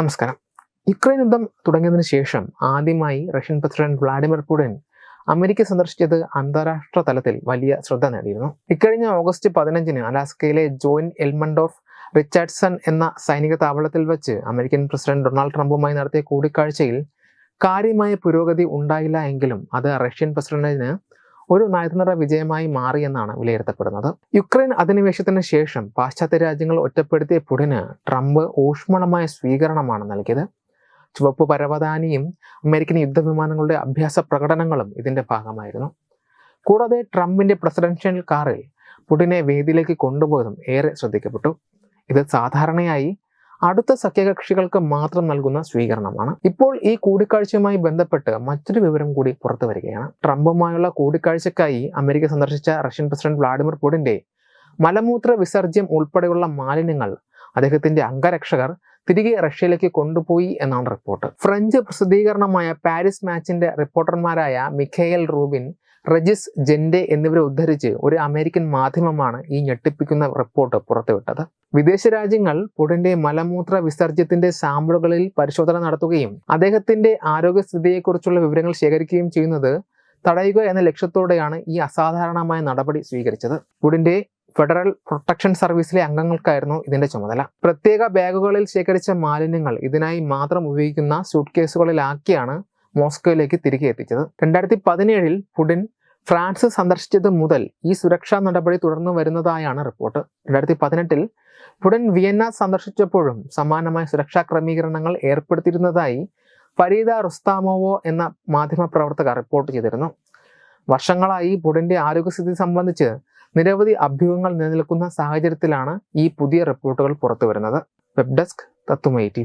നമസ്കാരം. യുക്രൈൻ യുദ്ധം തുടങ്ങിയതിനു ശേഷം ആദ്യമായി Russian president Vladimir Putin America സന്ദർശിച്ചത് അന്താരാഷ്ട്ര തലത്തിൽ വലിയ ശ്രദ്ധ നേടിയിരുന്നു. ഇക്കഴിഞ്ഞ ഓഗസ്റ്റ് പതിനഞ്ചിന് അലാസ്കയിലെ ജോയിൻ എൽമണ്ടോഫ് റിച്ചാർഡ്സൺ എന്ന സൈനിക താവളത്തിൽ വെച്ച് അമേരിക്കൻ പ്രസിഡന്റ് ഡൊണാൾഡ് ട്രംപുമായി നടത്തിയ കൂടിക്കാഴ്ചയിൽ കാര്യമായ പുരോഗതി ഉണ്ടായില്ല എങ്കിലും അത് റഷ്യൻ പ്രസിഡന്റിന് ഒരു നയതന്ത്ര വിജയമായി മാറിയെന്നാണ് വിലയിരുത്തപ്പെടുന്നത്. യുക്രൈൻ അധിനിവേശത്തിന് ശേഷം പാശ്ചാത്യ രാജ്യങ്ങൾ ഒറ്റപ്പെടുത്തിയ പുടിന് ട്രംപ് ഊഷ്മളമായ സ്വീകരണമാണ് നൽകിയത്. ചുവപ്പ് പരവതാനിയും അമേരിക്കൻ യുദ്ധവിമാനങ്ങളുടെ അഭ്യാസ പ്രകടനങ്ങളും ഇതിന്റെ ഭാഗമായിരുന്നു. കൂടാതെ ട്രംപിന്റെ പ്രസിഡൻഷ്യൽ കാറിൽ പുടിനെ വേദിയിലേക്ക് കൊണ്ടുപോയതും ഏറെ ശ്രദ്ധിക്കപ്പെട്ടു. ഇത് സാധാരണയായി അടുത്ത സഖ്യകക്ഷികൾക്ക് മാത്രം നൽകുന്ന സ്വീകരണമാണ്. ഇപ്പോൾ ഈ കൂടിക്കാഴ്ചയുമായി ബന്ധപ്പെട്ട് മറ്റൊരു വിവരം കൂടി പുറത്തു വരികയാണ്. ട്രംപുമായുള്ള കൂടിക്കാഴ്ചക്കായി അമേരിക്ക സന്ദർശിച്ച റഷ്യൻ പ്രസിഡന്റ് വ്ളാഡിമിർ പുടിന്റെ മലമൂത്ര വിസർജ്യം ഉൾപ്പെടെയുള്ള മാലിന്യങ്ങൾ അദ്ദേഹത്തിന്റെ അംഗരക്ഷകർ തിരികെ റഷ്യയിലേക്ക് കൊണ്ടുപോയി എന്നാണ് റിപ്പോർട്ട്. ഫ്രഞ്ച് പ്രസിദ്ധീകരണമായ പാരീസ് മാച്ചിന്റെ റിപ്പോർട്ടർമാരായ മിഖേൽ റൂബിൻ റജിസ് ജെൻഡെ എന്നിവരെ ഉദ്ധരിച്ച് ഒരു അമേരിക്കൻ മാധ്യമമാണ് ഈ ഞെട്ടിപ്പിക്കുന്ന റിപ്പോർട്ട് പുറത്തുവിട്ടത്. വിദേശ രാജ്യങ്ങൾ പുടിന്റെ മലമൂത്ര വിസർജ്യത്തിന്റെ സാമ്പിളുകളിൽ പരിശോധന നടത്തുകയും അദ്ദേഹത്തിന്റെ ആരോഗ്യസ്ഥിതിയെക്കുറിച്ചുള്ള വിവരങ്ങൾ ശേഖരിക്കുകയും ചെയ്യുന്നത് തടയുക എന്ന ലക്ഷ്യത്തോടെയാണ് ഈ അസാധാരണമായ നടപടി സ്വീകരിച്ചത്. പുടിന്റെ ഫെഡറൽ പ്രൊട്ടക്ഷൻ സർവീസിലെ അംഗങ്ങൾക്കായിരുന്നു ഇതിന്റെ ചുമതല. പ്രത്യേക ബാഗുകളിൽ ശേഖരിച്ച മാലിന്യങ്ങൾ ഇതിനായി മാത്രം ഉപയോഗിക്കുന്ന സൂട്ട് കേസുകളിലാക്കിയാണ് മോസ്കോയിലേക്ക് തിരികെ എത്തിച്ചത്. രണ്ടായിരത്തി പതിനേഴിൽ പുടിൻ ഫ്രാൻസ് സന്ദർശിച്ചത് മുതൽ ഈ സുരക്ഷാ നടപടി തുടർന്നു വരുന്നതായാണ് റിപ്പോർട്ട്. രണ്ടായിരത്തി പതിനെട്ടിൽ പുടൻ വിയന്ന സന്ദർശിച്ചപ്പോഴും സമാനമായ സുരക്ഷാ ക്രമീകരണങ്ങൾ ഏർപ്പെടുത്തിയിരുന്നതായി ഫരീദ റുസ്താമോവോ എന്ന മാധ്യമപ്രവർത്തക റിപ്പോർട്ട് ചെയ്തിരുന്നു. വർഷങ്ങളായി പുടിന്റെ ആരോഗ്യസ്ഥിതി സംബന്ധിച്ച് നിരവധി അഭ്യൂഹങ്ങൾ നിലനിൽക്കുന്ന സാഹചര്യത്തിലാണ് ഈ പുതിയ റിപ്പോർട്ടുകൾ പുറത്തുവരുന്നത്. വെബ് ഡെസ്ക് തത്തുമൈ ടി